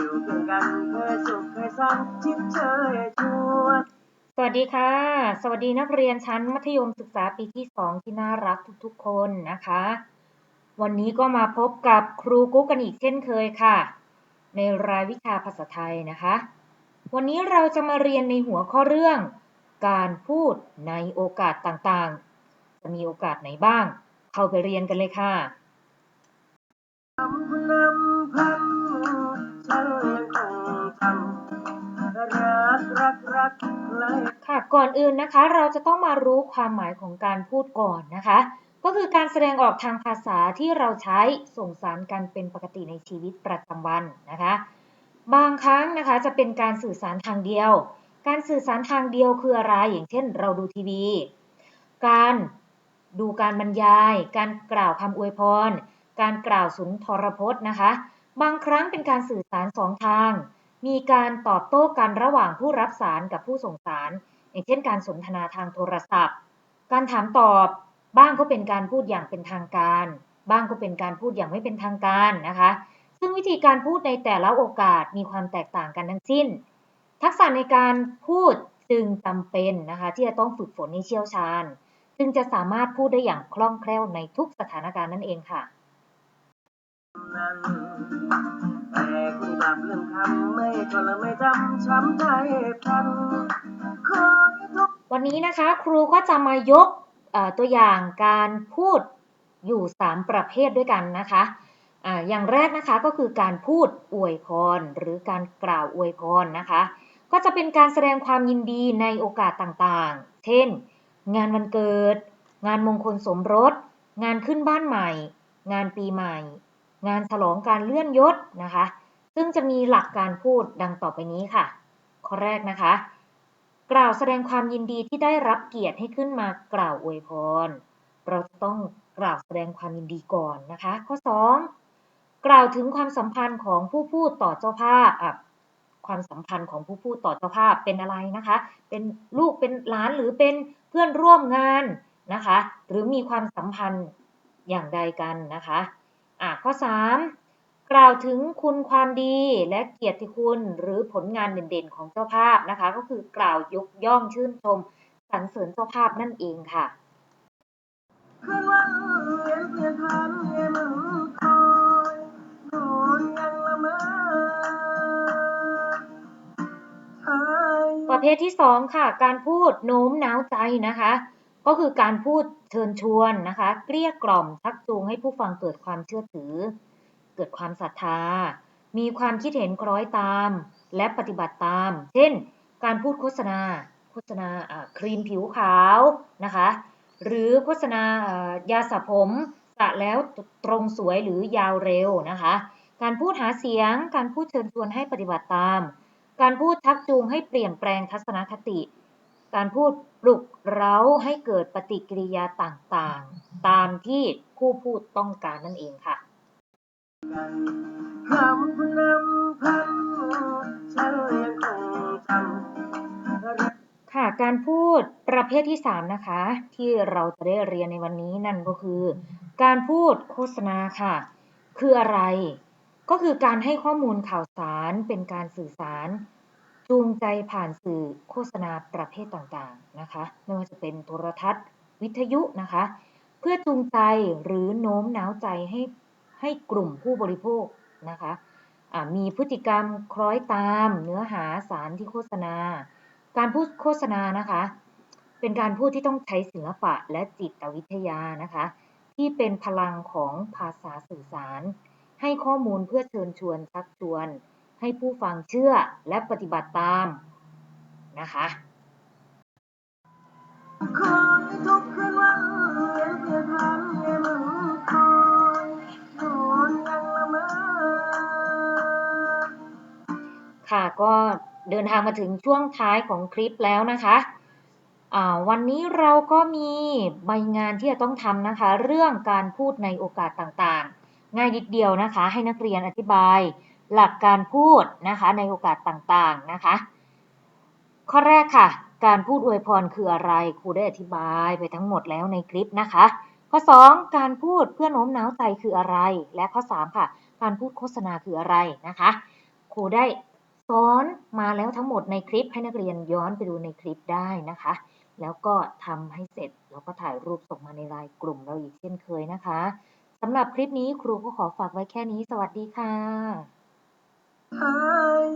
อยู่คียกันเคยสุขเคยซ้ำชิดเชยชวน สวัสดีค่ะ สวัสดีนักเรียนชั้นมัธยมศึกษาปีที่ 2 ที่น่ารักทุกๆ คนนะคะ วันนี้ก็มาพบกับครูกุ๊กกันอีกเช่นเคยค่ะ ในรายวิชาภาษาไทยนะคะ วันนี้เราจะมาเรียนในหัวข้อเรื่อง การพูดในโอกาสต่างๆ จะมีโอกาสไหนบ้าง เข้าไปเรียนกันเลยค่ะ ทำลั ค่ะก่อนอื่นนะคะ เราจะต้องมารู้ความหมายของการพูดก่อนนะคะ ก็คือการแสดงออกทางภาษาที่เราใช้ส่งสารกันเป็นปกติในชีวิตประจำวันนะคะ บางครั้งนะคะจะเป็นการสื่อสารทางเดียว การสื่อสารทางเดียวคืออะไรอย่างเช่น เราดูทีวี การดูการบรรยาย การกล่าวคำอวยพร การกล่าวสุนทรพจน์นะคะ บางครั้งเป็นการสื่อสารสองทาง มีการตอบโต้กันระหว่างผู้รับสารกับผู้ส่งสาร อย่างเช่นการสนทนาทางโทรศัพท์ การถามตอบ บ้างก็เป็นการพูดอย่างเป็นทางการ บ้างก็เป็นการพูดอย่างไม่เป็นทางการนะคะ ซึ่งวิธีการพูดในแต่ละโอกาสมีความแตกต่างกันทั้งสิ้น ทักษะในการพูดจึงจำเป็นนะคะที่จะต้องฝึกฝนให้เชี่ยวชาญ จึงจะสามารถพูดได้อย่างคล่องแคล่วในทุกสถานการณ์นั่นเองค่ะ นั้นแต่คุณกลับลืมคำไม่ก็ละไม่จำช้ำใจพันคอยทุกวันนี้นะคะครูก็จะมายกตัวอย่างการพูดอยู่ 3 ประเภทด้วยกันนะคะออย่างแรกนะคะก็คือการพูดอวยพร หรือการกล่าวอวยพรนะคะ ก็จะเป็นการแสดงความยินดีในโอกาสต่างๆ เช่น งานวันเกิด งานมงคลสมรส งานขึ้นบ้านใหม่ งานปีใหม่ งานฉลองการเลื่อนยศนะคะ ซึ่งจะมีหลักการพูดดังต่อไปนี้ค่ะ ข้อแรกนะคะ กล่าวแสดงความยินดีที่ได้รับเกียรติให้ขึ้นมากล่าวอวยพร เราต้องกล่าวแสดงความยินดีก่อนนะคะ ข้อ 2 กล่าวถึงความสัมพันธ์ของผู้พูดต่อเจ้าภาพความสัมพันธ์ของผู้พูดต่อเจ้าภาพเป็นอะไรนะคะ เป็นลูกเป็นหลานหรือเป็นเพื่อนร่วมงานนะคะ หรือมีความสัมพันธ์อย่างใดกันนะคะ อะข้อ 3 กล่าวถึงคุณความดีและเกียรติคุณหรือผลงานเด่นๆของเจ้าภาพนะคะ ก็คือกล่าวยกย่องชื่นชมสรรเสริญเจ้าภาพนั่นเองค่ะคืนวันเย็นเพียงทันเย็นคอยโดนยังละเมอเอ้ยประเภทที่ 2 ค่ะ การพูดโน้มน้าวใจนะคะ ก็คือการพูดเชิญชวนนะคะ เกลี้ยกล่อมชักจูงให้ผู้ฟังเกิดความเชื่อถือ เกิดความศรัทธา มีความคิดเห็นคล้อยตาม และปฏิบัติตาม เช่น การพูดโฆษณา โฆษณาครีมผิวขาวนะคะ หรือโฆษณายาสระผมสระแล้วตรงสวยหรือยาวเร็วนะคะ การพูดหาเสียง การพูดเชิญชวนให้ปฏิบัติตาม การพูดชักจูงให้เปลี่ยนแปลงทัศนคติ การพูด ลุกเร้าให้เกิดปฏิกิริยาต่างๆ ตามที่ผู้พูดต้องการนั่นเองค่ะคำนำพันฉันยังคงทำค่ะการพูดประเภทที่ 3 นะคะ ที่เราจะได้เรียนในวันนี้นั่นก็คือ การพูดโฆษณาค่ะ คืออะไร ก็คือการให้ข้อมูลข่าวสารเป็นการสื่อสาร จูงใจผ่านสื่อโฆษณาประเภทต่างๆนะคะไม่ว่าจะเป็นโทรทัศน์ วิทยุนะคะ เพื่อจูงใจหรือโน้มน้าวใจให้ให้กลุ่มผู้บริโภคนะคะมีพฤติกรรมคล้อยตามเนื้อหาสารที่โฆษณา การพูดโฆษณานะคะ เป็นการพูดที่ต้องใช้ศิลปะและจิตวิทยานะคะ ที่เป็นพลังของภาษาสื่อสาร ให้ข้อมูลเพื่อเชิญชวนชักชวน ให้ผู้ฟังเชื่อและปฏิบัติตามนะคะคอยทุกคืนวันเย็นเพียงทันเย็นคอยโดนยังละเมอค่ะก็เดินทางมาถึงช่วงท้ายของคลิปแล้วนะคะวันนี้เราก็มีใบงานที่จะต้องทำนะคะ เรื่องการพูดในโอกาสต่างๆ ง่ายนิดเดียวนะคะ ให้นักเรียนอธิบาย หลักการพูดนะคะในโอกาสต่างๆนะคะ ข้อแรกค่ะ การพูดอวยพรคืออะไรครูได้อธิบายไปทั้งหมดแล้วในคลิปนะคะ ข้อ 2 การพูดเพื่อโน้มน้าวใจคืออะไร และข้อ 3 ค่ะ การพูดโฆษณาคืออะไรนะคะครูได้สอนมาแล้วทั้งหมดในคลิปให้นักเรียนย้อนไปดูในคลิปได้นะคะ แล้วก็ทำให้เสร็จแล้วก็ถ่ายรูปส่งมาในไลน์กลุ่มเราอีกเช่นเคยนะคะสำหรับคลิปนี้ครูก็ขอฝากไว้แค่นี้ สวัสดีค่ะ Hello.